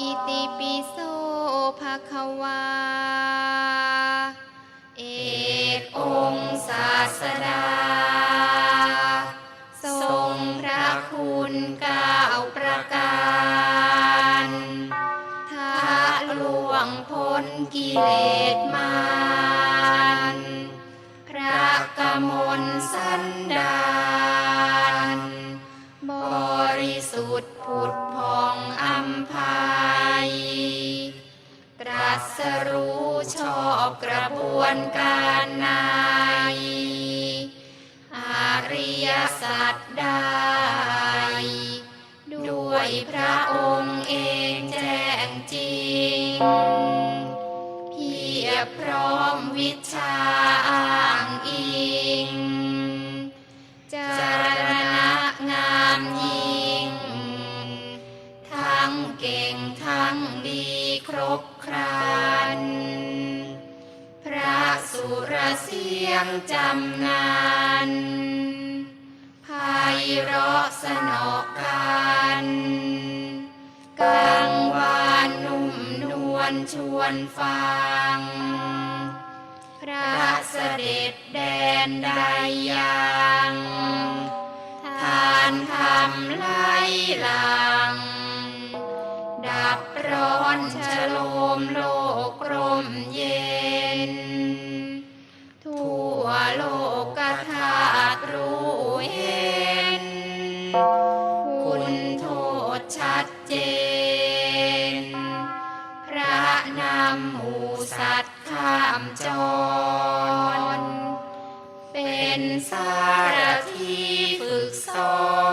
อิติปิโสภะคะวา เอกองศาสดา ทรงพระคุณเก้าประการทะลวงพ้นกิเลสมารพระกมลสันดา สุทธิ์ผุดพองอัมพายตรัสรู้ชอบกระบวนการนายอาริยสัจได้ด้วยพระองค์เองแจ้งจริง เพียบพร้อมวิชาอ้างอิงจารณะ น พระสุรเสียงจำงานไพเราะสนอกันกังวานนุ่มนวลชวนฟัง พระเสด็จแดนใดยังทานทำไล่หลัง ดับร้อนชโลมโลกกรมเย็น ทั่วโลกธาตุรู้เห็น คุณโทษชัดเจน พระนำหมูสัตว์ข้ามจร เป็นสารทีฝึกสอน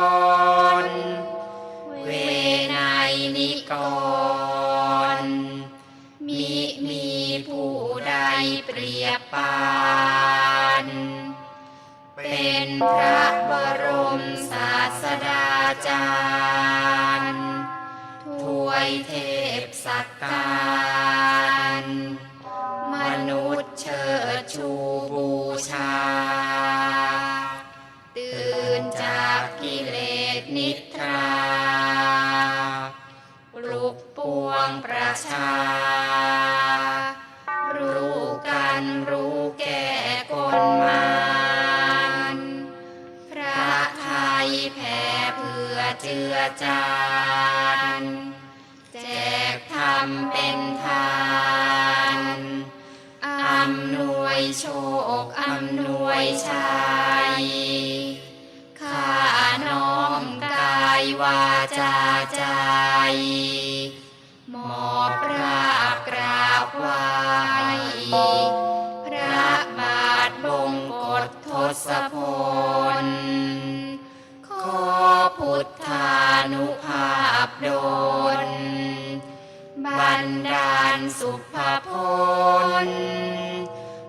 ผู้ใดเปรียบปานเป็นพระบรมศาสดาจารย์ถวยเทพสักการมนุษย์เชิดชูบูชา ตื่นจากกิเลสนิทราลุกปวงประชา จือจานแจกธรรมเป็นทานอำนวยโชคอำนวยชัยข้าน้อมกายวาจาใจหมอบราบกราบไหวพระบาทบงกฎทศพลขอพุทธ นุภาพดลบันดาลสุภพล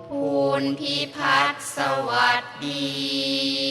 ภูนพิพัฒสวัสดี